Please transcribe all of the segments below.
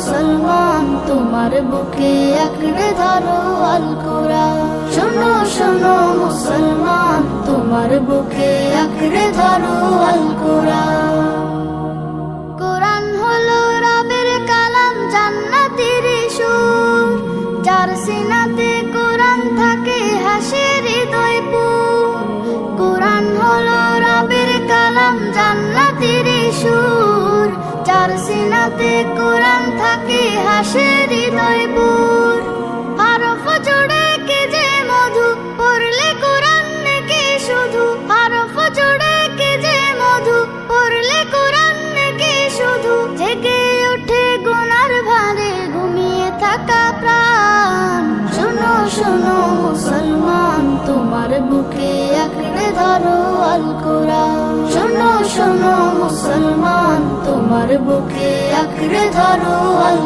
মুসলমান, তোমার বুকে আঁকড়ে ধরো আল কোরআন শোনো শোনো, মুসলমান, তোমার বুকে আঁকড়ে ধরো আল কোরআন কোরআন হলো রবের কালাম, জান্নাতের সুর। যার সিনাতে সিনাতে কোরআন থাকে হাসে হৃদয় পুর। হরফ জুড়ে কে যে মধু, পড়লে কোরআন কে শুধু। হরফ জুড়ে কে যে মধু, পড়লে কোরআন কে শুধু। জেগে ওঠে গুনার ভারে ঘুমিয়ে থাকা প্রাণ। শোনো শোনো মুসলমান, তোমার বুকে আঁকড়ে ধরো আল কোরআন শোনো শোনো মুসলমান তোমার বুকে আঁকড়ে ধরো আল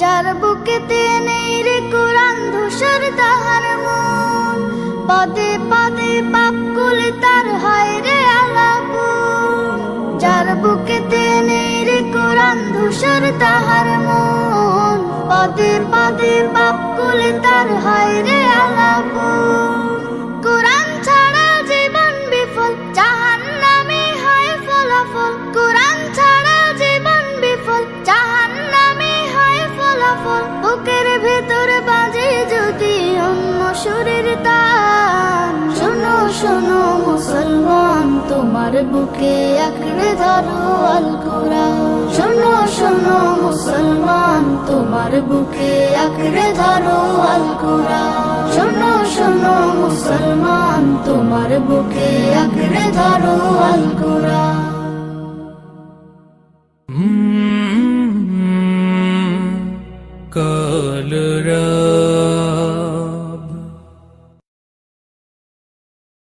যার বুকেতে নেই রে কোরআন ধূসর তাহার মন, পদে পদে পাপ কুলে তার হয় রে আলাপুন যার বুকেতে নেই রে কোরআন ধূসর তাহার মন, পদে পদে পাপ কুলে তার হয় রে ভেতর বাজে যদি অন্য সুরের তান। শোনো শোনো, মুসলমান, তোমার বুকে আঁকড়ে ধরো আল শোনো শোনো, মুসলমান, তোমার বুকে আঁকড়ে ধরো আল শোনো শোনো, মুসলমান, তোমার বুকে আঁকড়ে ধরো আল কোরআন Guru.